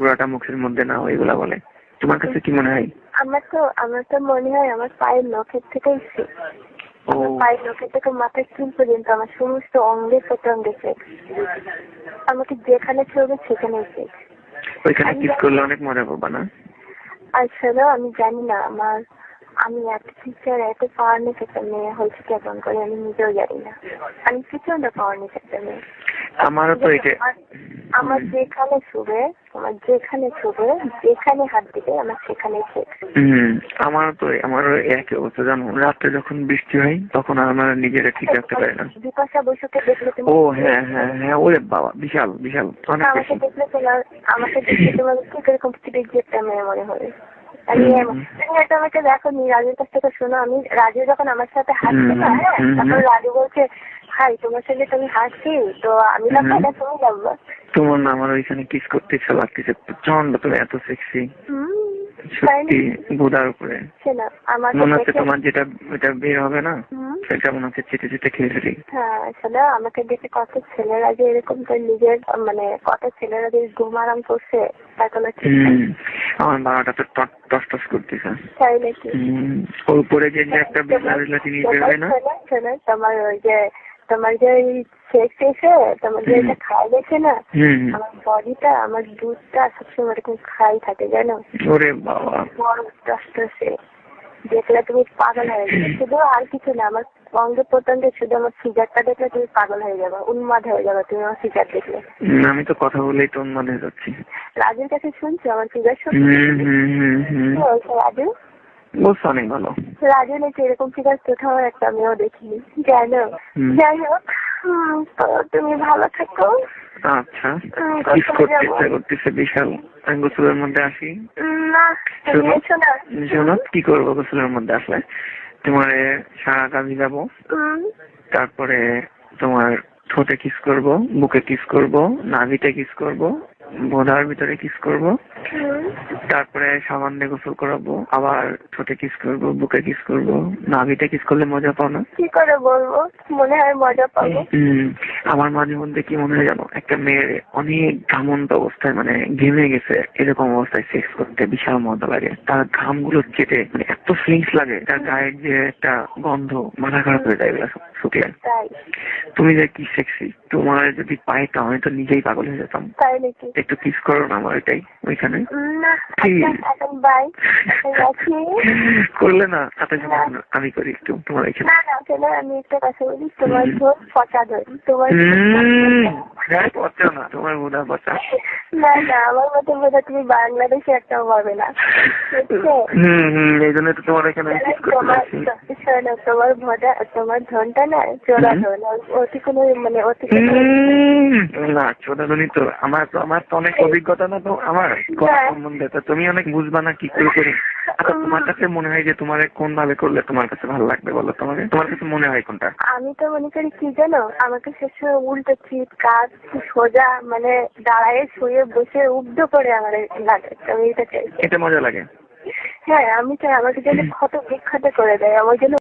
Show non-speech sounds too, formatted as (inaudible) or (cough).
পুরাটা মুখের মধ্যে নাও এগুলা বলে। তোমার কাছে কি মনে হয়? আমার তো আমার তো মনে হয় আমার পায়ের নখের থেকেই পায়ের নখের থেকে মাথার চুল পর্যন্ত আমার সমস্ত অঙ্গে প্রত্যঙ্গে সেক্স আমাকে যেখানে ছবে সেখানেই সেক্স ওইখানে কিস করলে অনেক মজা পাবা না? আসলে আমি জানি না আমার আমি এত টিচার এত পাওয়ার একটা মেয়ে হয়েছে কেমন করে আমি নিজেও জানি না। আমি প্রচণ্ড পাওয়ারনেস একটা মেয়ে। আমারও তো এটা আমার- যেখানে ছুবে আমার যেখানে ছুবে যেখানে হাত দিবে আমার সেখানে হম আমারও তো আমারও একই অবস্থা। জানো রাত্রে যখন বৃষ্টি হয় তখন আমার নিজেরা ঠিক রাখতে পারি না। বিপাশা বসুকে দেখলে তুমি ও হ্যাঁ হ্যাঁ হ্যাঁ ওরে বাবা বিশাল বিশাল অনেক আমাকে দেখলে তোমার আমাকে দেখলে তোমার কি কীরকম স্পিরিট একটা মেয়ে মনে হবে। আমি হুম, তুমি হয়তো আমাকে দেখো নি রাজুর কাছ থেকে শোনো। আমি রাজু যখন আমার সাথে হাত হুম, হ্যাঁ তখন রাজু বলছে হাই তোমার সাথে তুমি হাসছি তো আমি না। কথা তুমি যাব তোমার না আমার ওইখানে কিস করতে ইচ্ছা লাগতেছে প্রচণ্ড তুমি এত সেক্সি সত্যি বোধার উপরে। মনে হচ্ছে তোমার যেটা এটা বের হবে না? সেটা মনে হচ্ছে চেটে চেটে খেয়ে ফেলি। হ্যাঁ আমাকে দেখে কত ছেলেরা যে এরকম তো নিজের মানে কত ছেলেরা যে ঘুম আরাম করছে তার কোনো আমার বাবাটা তো টস টস করতেছে। তাই নাকি? হম ওর উপরে যে একটা বিজলা জিনিস বের হয় না? তোমার ওই যে তোমার যে ওই সেক্স এসে তোমার যে এটা খাই গেছে না আমার বডিটা আমার দুধটা সবসময় এরকম খাই থাকে জানো? ওরে বাবা। বড় টসটসে দেখলে তুমি পাগল হয়ে যাবে। শুধু আর কিছু না আমার অঙ্গ প্রত্যঙ্গে শুধু আমার ফিগারটা দেখলে তুমি পাগল হয়ে যাবে উন্মাদ হয়ে যাবে তুমি আমার ফিগার দেখলে। আমি তো কথা বলেই তো উন্মাদ হয়ে যাচ্ছি। রাজুর কাছে শুনছো? আমার ফিগার শুনছো? রাজু? বলছো অনেক ভালো রাজু নাকি এরকম ফিগার কোথাও একটা মেয়েও দেখিনি। জানো যাই হোক তো তুমি ভালো থাকো। আচ্ছা কিস করতে ইচ্ছা করতেছে বিশাল? আমি গোসলের মধ্যে আসি। না শোনো কি করব গোসলের মধ্যে আসলে? তোমার সারা কাজে যাব। তারপরে তোমার ঠোঁটে কিস করব বুকে কিস করব নাভিতে কিস করব বোধার ভিতরে কিস করব। তারপরে সাবান দিয়ে গোসল করাবো আবার ঠোঁটে কিস করব বুকে কিস করব নাভিতে কিস করলে মজা পাও না? কি করে বলব? মনে হয় মজা পাবো। হম। আমার মাঝে মধ্যে কি মনে হয় জানো? একটা মেয়ের অনেক ঘামন্ত অবস্থায় মানে ঘেমে গেছে এরকম অবস্থায় সেক্স করতে বিশাল মজা লাগে। তার ঘামগুলো চেটে মানে এত ফিলিংস লাগে তার গায়ের যে একটা গন্ধ মাথা খারাপ হয়ে যায় তাই। তুমি যে কি সেক্সি তোমার যদি পাইতাম আমি তো নিজেই পাগল হয়ে যেতাম। একটু কিস করো না আমার এটাই ওইখানে? আচ্ছা, রাখি। করলে না তাতে যখন আমি করি একটু তোমার এখানে আমি একটা কথা বলি তোমার ধর পচা ধর তোমার হুম, হ্যাঁ, পচা না তোমার পচা না না আমার মতে বোধ হয় তুমি বাংলাদেশে একটাও পাবে না। বুঝছ? হম হম এই জন্য তো তোমার এখানে শোনো, তোমার ভোটা তোমার ধনটা না চোরা ধন অতি কোনো মানে অতি না ছোটাধনী তো আমার তো আমার তো অনেক অভিজ্ঞতা না তো আমার হ্যাঁ। সম্বন্ধে তো তুমি অনেক বুঝবা না কি করে করি? আচ্ছা তোমার কাছে মনে হয় যে তোমার কোন ভাবে করলে তোমার কাছে ভালো লাগবে বলো? তোমাকে তোমার কাছে মনে হয় কোনটা? আমি তো মনে করি কি জানো আমাকে সবসময় উল্টো চিট কাজ সোজা মানে দাঁড়ায় শুয়ে বসে উদ্ধ করে আমার লাগে আমি এটা চাই। এটা মজা লাগে? হ্যাঁ আমি চাই আমাকে যেন (clears throat) ক্ষত বিখ্যাত করে দেয় আমার জন্য